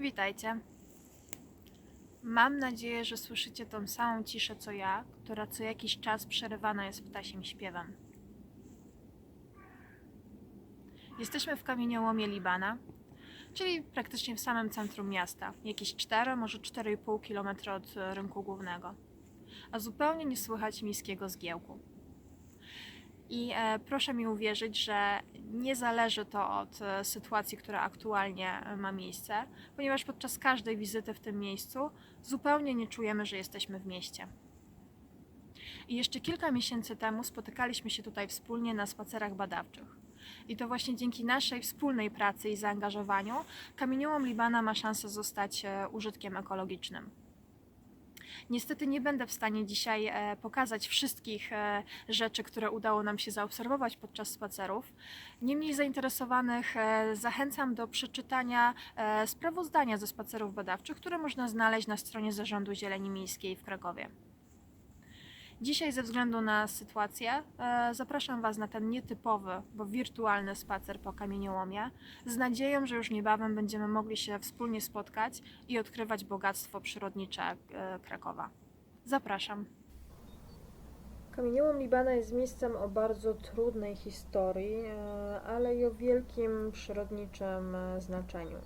Witajcie. Mam nadzieję, że słyszycie tą samą ciszę co ja, która co jakiś czas przerywana jest ptasim śpiewem. Jesteśmy w kamieniołomie Libana, czyli praktycznie w samym centrum miasta, jakieś 4, może 4,5 km od rynku głównego. A zupełnie nie słychać miejskiego zgiełku. I e, proszę mi uwierzyć, że nie zależy to od e, sytuacji, która aktualnie e, ma miejsce, ponieważ podczas każdej wizyty w tym miejscu zupełnie nie czujemy, że jesteśmy w mieście. I jeszcze kilka miesięcy temu spotykaliśmy się tutaj wspólnie na spacerach badawczych. I to właśnie dzięki naszej wspólnej pracy i zaangażowaniu kamieniołom Libana ma szansę zostać użytkiem ekologicznym. Niestety nie będę w stanie dzisiaj e, pokazać wszystkich e, rzeczy, które udało nam się zaobserwować podczas spacerów. Niemniej zainteresowanych e, zachęcam do przeczytania sprawozdania ze spacerów badawczych, które można znaleźć na stronie Zarządu Zieleni Miejskiej w Krakowie. Dzisiaj ze względu na sytuację e, zapraszam Was na ten nietypowy, bo wirtualny spacer po kamieniołomie z nadzieją, że już niebawem będziemy mogli się wspólnie spotkać i odkrywać bogactwo przyrodnicze e, Krakowa. Zapraszam. Kamieniołom Libana jest miejscem o bardzo trudnej historii, e, ale i o wielkim przyrodniczym znaczeniu.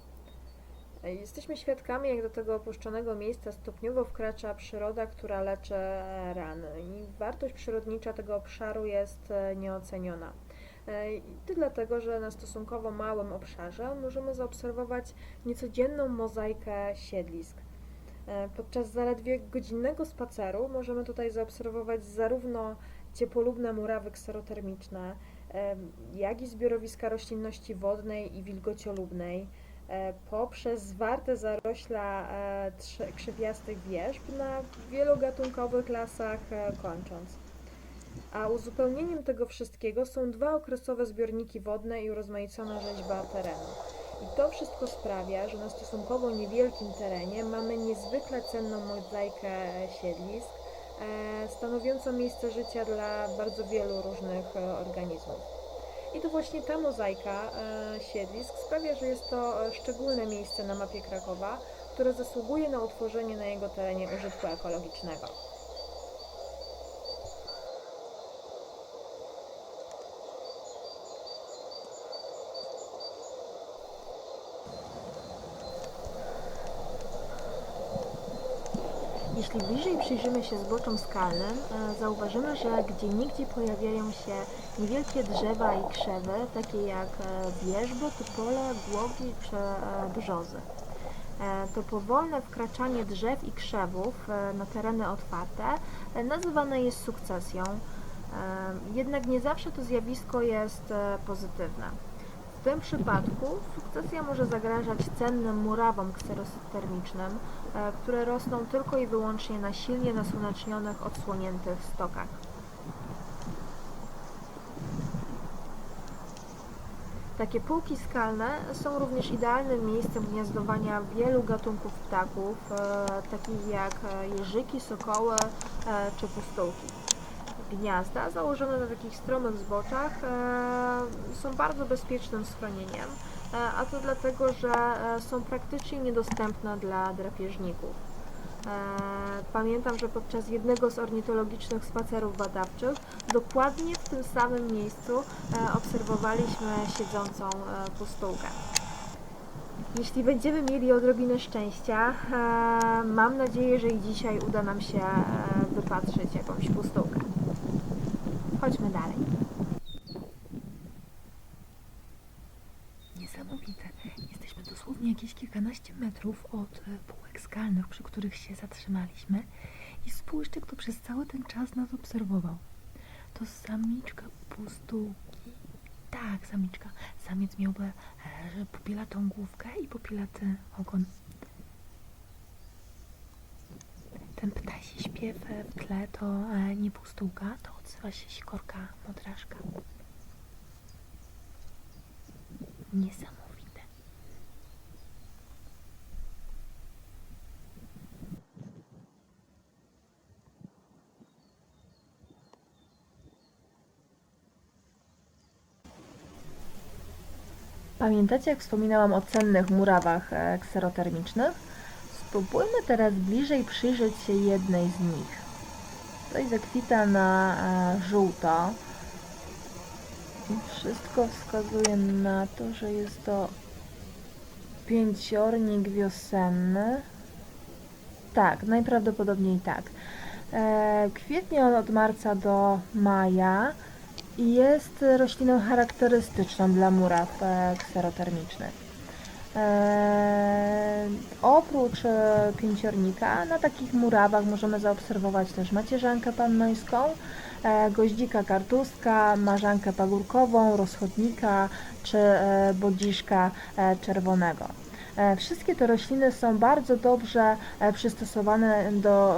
Jesteśmy świadkami, jak do tego opuszczonego miejsca stopniowo wkracza przyroda, która leczy rany. I wartość przyrodnicza tego obszaru jest e, nieoceniona. E, I to dlatego, że na stosunkowo małym obszarze możemy zaobserwować niecodzienną mozaikę siedlisk. E, Podczas zaledwie godzinnego spaceru możemy tutaj zaobserwować zarówno ciepłolubne murawy kserotermiczne, jak i zbiorowiska roślinności wodnej i wilgociolubnej, poprzez zwarte zarośla e, krzewiastych wierzb na wielogatunkowych lasach e, kończąc. A uzupełnieniem tego wszystkiego są dwa okresowe zbiorniki wodne i urozmaicona rzeźba terenu. I to wszystko sprawia, że na stosunkowo niewielkim terenie mamy niezwykle cenną mozaikę siedlisk, e, stanowiącą miejsce życia dla bardzo wielu różnych e, organizmów. I to właśnie ta mozaika e, siedlisk sprawia, że jest to e, szczególne miejsce na mapie Krakowa, które zasługuje na utworzenie na jego terenie użytku ekologicznego. Jeśli bliżej przyjrzymy się zboczom skalnym, e, zauważymy, że gdzie nigdzie pojawiają się niewielkie drzewa i krzewy, takie jak e, wierzby, topole, głogi czy e, brzozy. To powolne wkraczanie drzew i krzewów na tereny otwarte nazywane jest sukcesją. Jednak nie zawsze to zjawisko jest pozytywne. W tym przypadku sukcesja może zagrażać cennym murawom kserotermicznym, e, które rosną tylko i wyłącznie na silnie nasłonecznionych, odsłoniętych stokach. Takie półki skalne są również idealnym miejscem gniazdowania wielu gatunków ptaków, e, takich jak e, jeżyki, sokoły czy pustułki. Gniazda założone na takich stromych zboczach e, są bardzo bezpiecznym schronieniem, e, a to dlatego, że e, są praktycznie niedostępne dla drapieżników. Pamiętam, że podczas jednego z ornitologicznych spacerów badawczych dokładnie w tym samym miejscu obserwowaliśmy siedzącą pustułkę. Jeśli będziemy mieli odrobinę szczęścia, mam nadzieję, że i dzisiaj uda nam się wypatrzyć jakąś pustułkę. Chodźmy dalej. Niesamowite. Jesteśmy dosłownie jakieś kilkanaście metrów od e, półek skalnych, przy których się zatrzymaliśmy. I spójrzcie, kto przez cały ten czas nas obserwował. To samiczka pustułki. Tak, samiczka. Samiec miałby e, popielatą główkę i popielaty ogon. Ten ptasi śpiew e, w tle to nie pustułka, to odzywa się sikorka modraszka. Niesamowite. Pamiętacie, jak wspominałam o cennych murawach e, kserotermicznych? Spróbujmy teraz bliżej przyjrzeć się jednej z nich. Tutaj zakwita na e, żółto. I wszystko wskazuje na to, że jest to pięciornik wiosenny. Tak, najprawdopodobniej tak. E, kwietnie od marca do maja i jest rośliną charakterystyczną dla muraw e, kserotermicznych. E, oprócz e, pięciornika na takich murawach możemy zaobserwować też macierzankę pannojską, e, goździka kartustka, marzankę pagórkową, rozchodnika czy e, bodziszka czerwonego. Wszystkie te rośliny są bardzo dobrze przystosowane do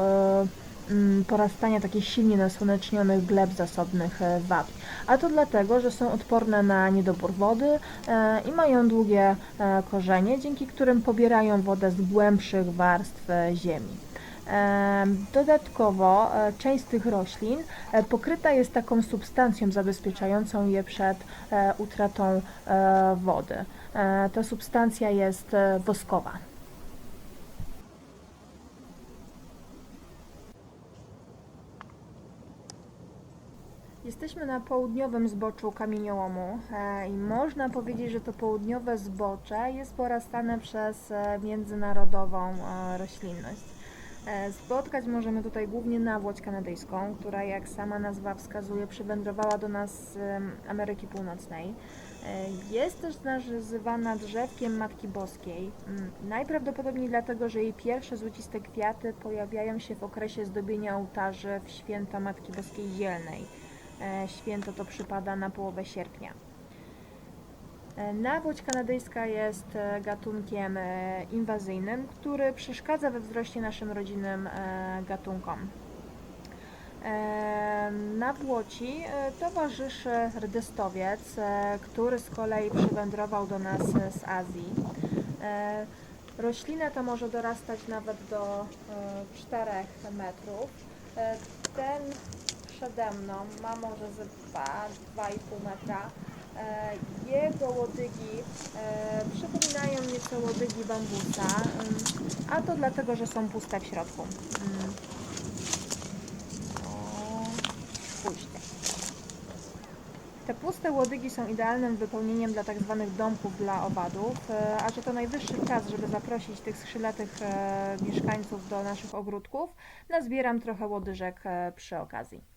porastania takich silnie nasłonecznionych gleb zasobnych e, wapń. A to dlatego, że są odporne na niedobór wody e, i mają długie e, korzenie, dzięki którym pobierają wodę z głębszych warstw ziemi. Dodatkowo część z tych roślin pokryta jest taką substancją zabezpieczającą je przed utratą wody. Ta substancja jest woskowa. Jesteśmy na południowym zboczu kamieniołomu e, i można powiedzieć, że to południowe zbocze jest porastane przez e, międzynarodową e, roślinność. Spotkać możemy tutaj głównie nawłoć kanadyjską, która jak sama nazwa wskazuje przywędrowała do nas z Ameryki Północnej. Jest też nazywana drzewkiem Matki Boskiej. Mm, Najprawdopodobniej dlatego, że jej pierwsze złociste kwiaty pojawiają się w okresie zdobienia ołtarzy w święto Matki Boskiej Zielnej. E, Święto to przypada na połowę sierpnia. E, Nawłoć kanadyjska jest e, gatunkiem inwazyjnym, który przeszkadza we wzroście naszym rodzinnym gatunkom. E, Nawłoci towarzyszy rdystowiec, który z kolei przywędrował do nas z Azji. Roślina ta może dorastać nawet do e, 4 metrów. Ten przede mną ma może ze 2-2,5 metra. E, Jego łodygi e, przypominają nieco łodygi bambusa, ym, a to dlatego, że są puste w środku. O, Spójrzcie. Te puste łodygi są idealnym wypełnieniem dla tak zwanych domków dla owadów, e, a że to najwyższy czas, żeby zaprosić tych skrzydlatych e, mieszkańców do naszych ogródków, nazbieram trochę łodyżek przy okazji.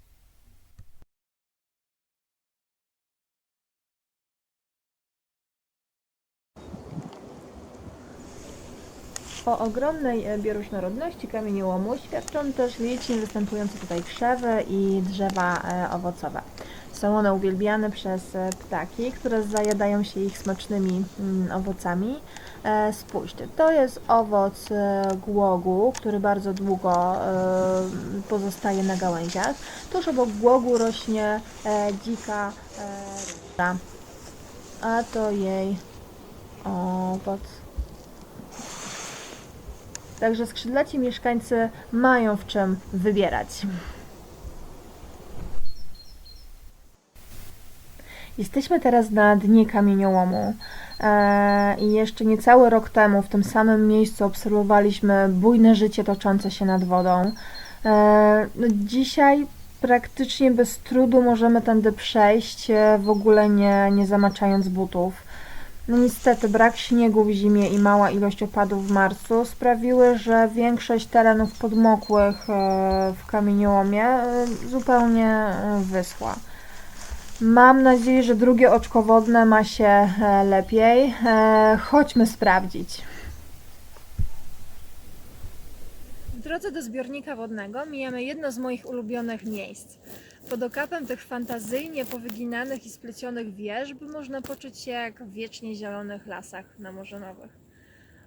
O ogromnej e, bioróżnorodności kamieniołomu świadczą też licznie występujące tutaj krzewy i drzewa e, owocowe. Są one uwielbiane przez e, ptaki, które zajadają się ich smacznymi mm, owocami. Spójrzcie, to jest owoc głogu, który bardzo długo pozostaje na gałęziach. Tuż obok głogu rośnie dzika ryża, a to jej owoc. Także skrzydlaci mieszkańcy mają w czym wybierać. Jesteśmy teraz na dnie kamieniołomu e, i jeszcze niecały rok temu w tym samym miejscu obserwowaliśmy bujne życie toczące się nad wodą. E, no dzisiaj praktycznie bez trudu możemy tędy przejść, e, w ogóle nie, nie zamaczając butów. No niestety brak śniegu w zimie i mała ilość opadów w marcu sprawiły, że większość terenów podmokłych e, w kamieniołomie e, zupełnie e, wyschła. Mam nadzieję, że drugie oczko wodne ma się lepiej. Chodźmy sprawdzić. W drodze do zbiornika wodnego mijamy jedno z moich ulubionych miejsc. Pod okapem tych fantazyjnie powyginanych i splecionych wieżb można poczuć się jak w wiecznie zielonych lasach namorzynowych.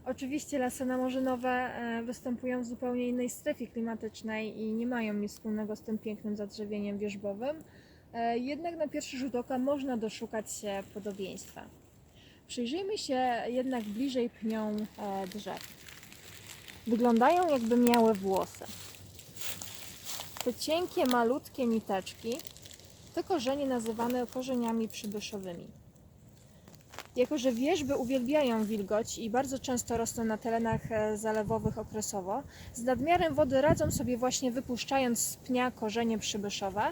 Oczywiście lasy namorzynowe e, występują w zupełnie innej strefie klimatycznej i nie mają nic wspólnego z tym pięknym zadrzewieniem wierzbowym, e, jednak na pierwszy rzut oka można doszukać się podobieństwa. Przyjrzyjmy się jednak bliżej pniom e, drzew. Wyglądają jakby miały włosy. Te cienkie, malutkie niteczki to korzenie nazywane korzeniami przybyszowymi. Jako, że wierzby uwielbiają wilgoć i bardzo często rosną na terenach e, zalewowych okresowo, z nadmiarem wody radzą sobie właśnie wypuszczając z pnia korzenie przybyszowe.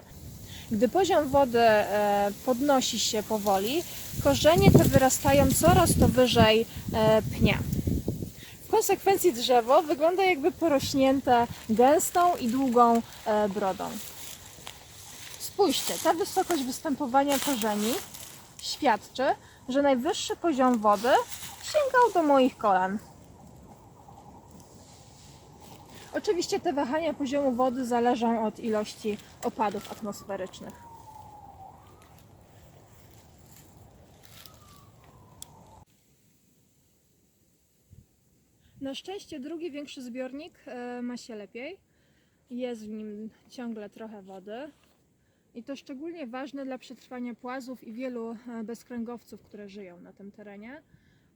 Gdy poziom wody e, podnosi się powoli, korzenie te wyrastają coraz to wyżej e, pnia. Konsekwencji drzewo wygląda jakby porośnięte gęstą i długą e, brodą. Spójrzcie, ta wysokość występowania korzeni świadczy, że najwyższy poziom wody sięgał do moich kolan. Oczywiście te wahania poziomu wody zależą od ilości opadów atmosferycznych. Na szczęście drugi większy zbiornik e, ma się lepiej. Jest w nim ciągle trochę wody. I to szczególnie ważne dla przetrwania płazów i wielu e, bezkręgowców, które żyją na tym terenie.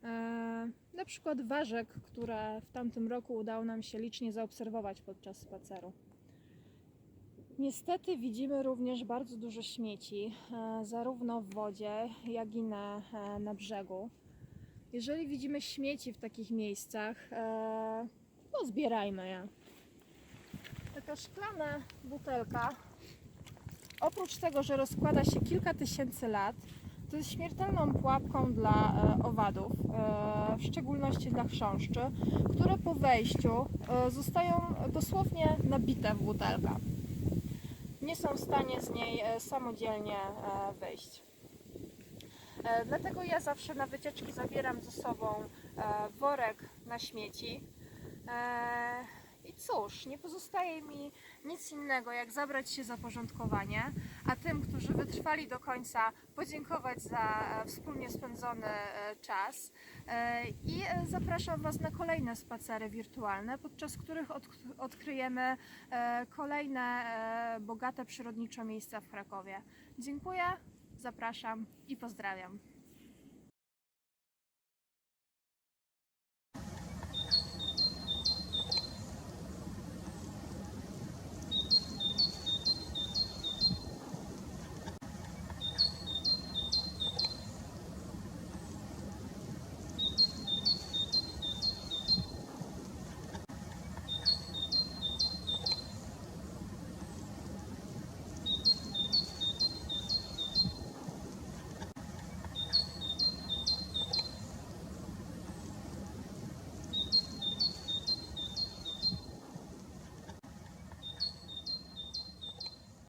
E, Na przykład ważek, które w tamtym roku udało nam się licznie zaobserwować podczas spaceru. Niestety widzimy również bardzo dużo śmieci, zarówno w wodzie, jak i na, na brzegu. Jeżeli widzimy śmieci w takich miejscach, e, to zbierajmy je. Taka szklana butelka oprócz tego, że rozkłada się kilka tysięcy lat, to jest śmiertelną pułapką dla e, owadów, e, w szczególności dla chrząszczy, które po wejściu zostają dosłownie nabite w butelkę. Nie są w stanie z niej samodzielnie wyjść. E, Dlatego ja zawsze na wycieczki zabieram ze sobą e, worek na śmieci. E, I cóż, nie pozostaje mi nic innego, jak zabrać się za porządkowanie, a tym, którzy wytrwali do końca, podziękować za wspólnie spędzony czas. I zapraszam Was na kolejne spacery wirtualne, podczas których od, odkryjemy kolejne bogate przyrodniczo miejsca w Krakowie. Dziękuję, zapraszam i pozdrawiam.